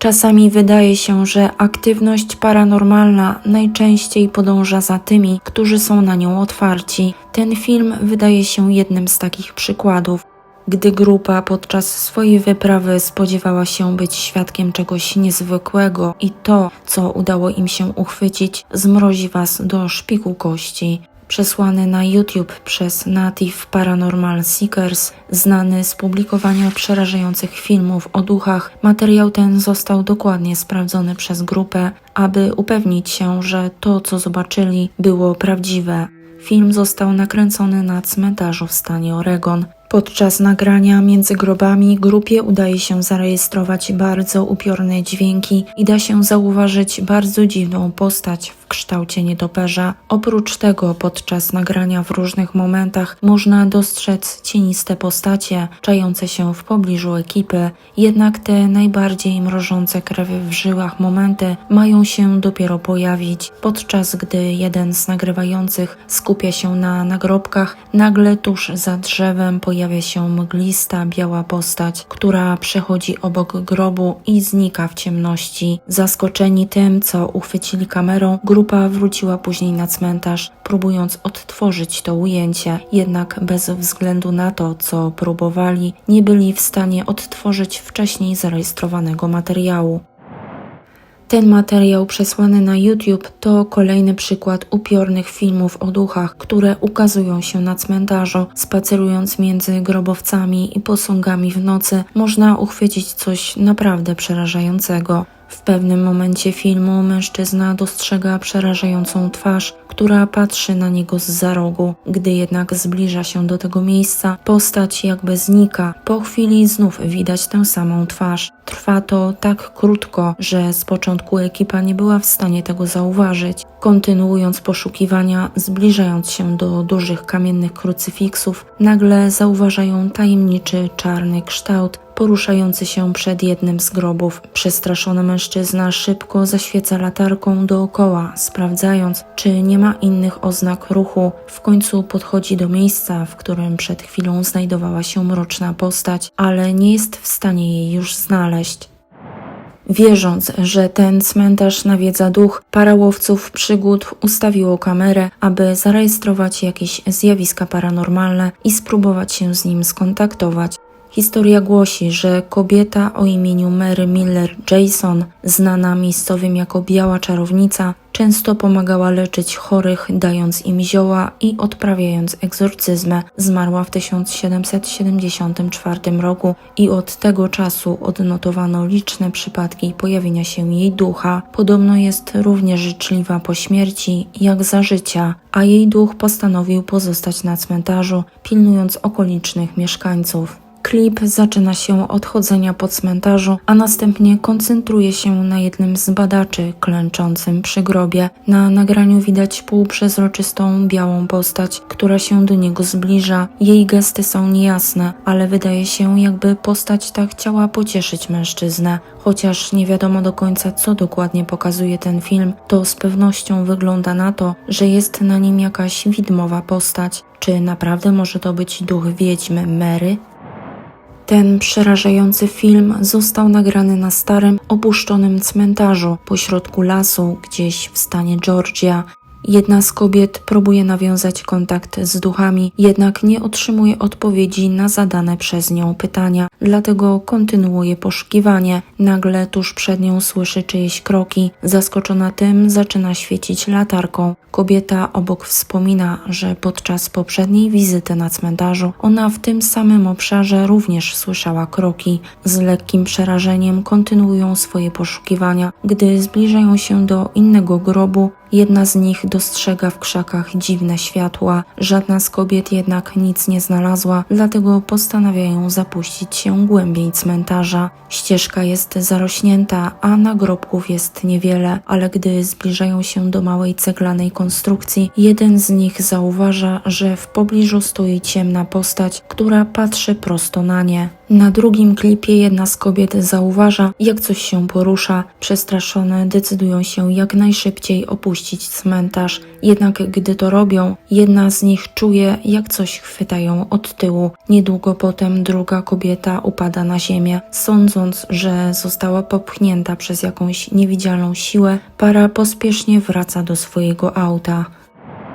Czasami wydaje się, że aktywność paranormalna najczęściej podąża za tymi, którzy są na nią otwarci. Ten film wydaje się jednym z takich przykładów. Gdy grupa podczas swojej wyprawy spodziewała się być świadkiem czegoś niezwykłego i to, co udało im się uchwycić, zmrozi was do szpiku kości. Przesłany na YouTube przez Native Paranormal Seekers, znany z publikowania przerażających filmów o duchach, materiał ten został dokładnie sprawdzony przez grupę, aby upewnić się, że to, co zobaczyli, było prawdziwe. Film został nakręcony na cmentarzu w stanie Oregon. Podczas nagrania między grobami grupie udaje się zarejestrować bardzo upiorne dźwięki i da się zauważyć bardzo dziwną postać w kształcie nietoperza. Oprócz tego podczas nagrania w różnych momentach można dostrzec cieniste postacie czające się w pobliżu ekipy, jednak te najbardziej mrożące krew w żyłach momenty mają się dopiero pojawić, podczas gdy jeden z nagrywających skupia się na nagrobkach, nagle tuż za drzewem pojawia się mglista, biała postać, która przechodzi obok grobu i znika w ciemności. Zaskoczeni tym, co uchwycili kamerą, grupa wróciła później na cmentarz, próbując odtworzyć to ujęcie, jednak bez względu na to, co próbowali, nie byli w stanie odtworzyć wcześniej zarejestrowanego materiału. Ten materiał przesłany na YouTube to kolejny przykład upiornych filmów o duchach, które ukazują się na cmentarzu. Spacerując między grobowcami i posągami w nocy, można uchwycić coś naprawdę przerażającego. W pewnym momencie filmu mężczyzna dostrzega przerażającą twarz, która patrzy na niego z za rogu. Gdy jednak zbliża się do tego miejsca, postać jakby znika. Po chwili znów widać tę samą twarz. Trwa to tak krótko, że z początku ekipa nie była w stanie tego zauważyć. Kontynuując poszukiwania, zbliżając się do dużych kamiennych krucyfiksów, nagle zauważają tajemniczy czarny kształt, poruszający się przed jednym z grobów. Przestraszony mężczyzna szybko zaświeca latarką dookoła, sprawdzając, czy nie ma innych oznak ruchu. W końcu podchodzi do miejsca, w którym przed chwilą znajdowała się mroczna postać, ale nie jest w stanie jej już znaleźć. Wierząc, że ten cmentarz nawiedza duch, para łowców przygód ustawiło kamerę, aby zarejestrować jakieś zjawiska paranormalne i spróbować się z nim skontaktować. Historia głosi, że kobieta o imieniu Mary Miller Jason, znana miejscowym jako Biała Czarownica, często pomagała leczyć chorych, dając im zioła i odprawiając egzorcyzmy. Zmarła w 1774 roku i od tego czasu odnotowano liczne przypadki pojawienia się jej ducha. Podobno jest równie życzliwa po śmierci jak za życia, a jej duch postanowił pozostać na cmentarzu, pilnując okolicznych mieszkańców. Klip zaczyna się od chodzenia po cmentarzu, a następnie koncentruje się na jednym z badaczy klęczącym przy grobie. Na nagraniu widać półprzezroczystą białą postać, która się do niego zbliża. Jej gesty są niejasne, ale wydaje się, jakby postać ta chciała pocieszyć mężczyznę. Chociaż nie wiadomo do końca, co dokładnie pokazuje ten film, to z pewnością wygląda na to, że jest na nim jakaś widmowa postać. Czy naprawdę może to być duch wiedźmy Mary? Ten przerażający film został nagrany na starym, opuszczonym cmentarzu pośrodku lasu, gdzieś w stanie Georgia. Jedna z kobiet próbuje nawiązać kontakt z duchami, jednak nie otrzymuje odpowiedzi na zadane przez nią pytania, dlatego kontynuuje poszukiwanie. Nagle tuż przed nią słyszy czyjeś kroki. Zaskoczona tym, zaczyna świecić latarką. Kobieta obok wspomina, że podczas poprzedniej wizyty na cmentarzu ona w tym samym obszarze również słyszała kroki. Z lekkim przerażeniem kontynuują swoje poszukiwania. Gdy zbliżają się do innego grobu, jedna z nich dostrzega w krzakach dziwne światła. Żadna z kobiet jednak nic nie znalazła, dlatego postanawiają zapuścić się głębiej cmentarza. Ścieżka jest zarośnięta, a nagrobków jest niewiele, ale gdy zbliżają się do małej ceglanej konstrukcji, jeden z nich zauważa, że w pobliżu stoi ciemna postać, która patrzy prosto na nie. Na drugim klipie jedna z kobiet zauważa, jak coś się porusza. Przestraszone decydują się jak najszybciej opuścić cmentarz. Jednak gdy to robią, jedna z nich czuje, jak coś chwyta ją od tyłu. Niedługo potem druga kobieta upada na ziemię. Sądząc, że została popchnięta przez jakąś niewidzialną siłę, para pospiesznie wraca do swojego auta.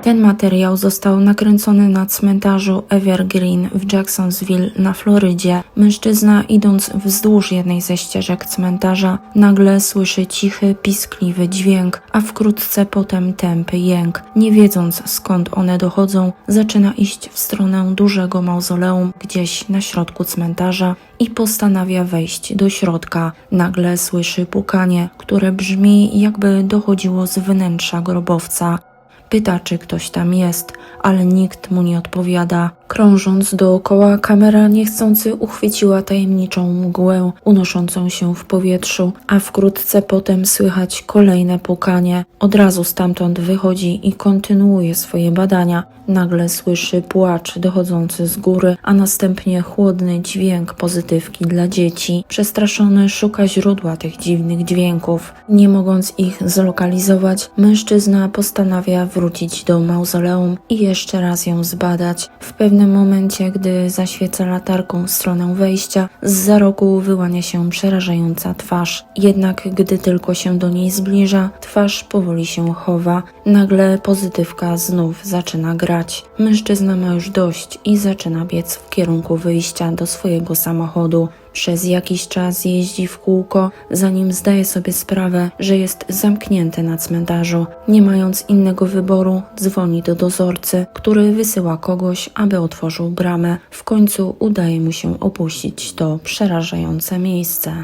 Ten materiał został nakręcony na cmentarzu Evergreen w Jacksonville na Florydzie. Mężczyzna, idąc wzdłuż jednej ze ścieżek cmentarza, nagle słyszy cichy, piskliwy dźwięk, a wkrótce potem tępy jęk. Nie wiedząc skąd one dochodzą, zaczyna iść w stronę dużego mauzoleum gdzieś na środku cmentarza i postanawia wejść do środka. Nagle słyszy pukanie, które brzmi jakby dochodziło z wnętrza grobowca. Pyta, czy ktoś tam jest, ale nikt mu nie odpowiada. Krążąc dookoła, kamera niechcący uchwyciła tajemniczą mgłę unoszącą się w powietrzu, a wkrótce potem słychać kolejne pukanie. Od razu stamtąd wychodzi i kontynuuje swoje badania. Nagle słyszy płacz dochodzący z góry, a następnie chłodny dźwięk pozytywki dla dzieci. Przestraszony szuka źródła tych dziwnych dźwięków. Nie mogąc ich zlokalizować, mężczyzna postanawia wrócić do mauzoleum i jeszcze raz ją zbadać. W pewnym momencie, gdy zaświeca latarką w stronę wejścia, z za rogu wyłania się przerażająca twarz. Jednak gdy tylko się do niej zbliża, twarz powoli się chowa. Nagle pozytywka znów zaczyna grać. Mężczyzna ma już dość i zaczyna biec w kierunku wyjścia do swojego samochodu. Przez jakiś czas jeździ w kółko, zanim zdaje sobie sprawę, że jest zamknięty na cmentarzu. Nie mając innego wyboru, dzwoni do dozorcy, który wysyła kogoś, aby otworzył bramę. W końcu udaje mu się opuścić to przerażające miejsce.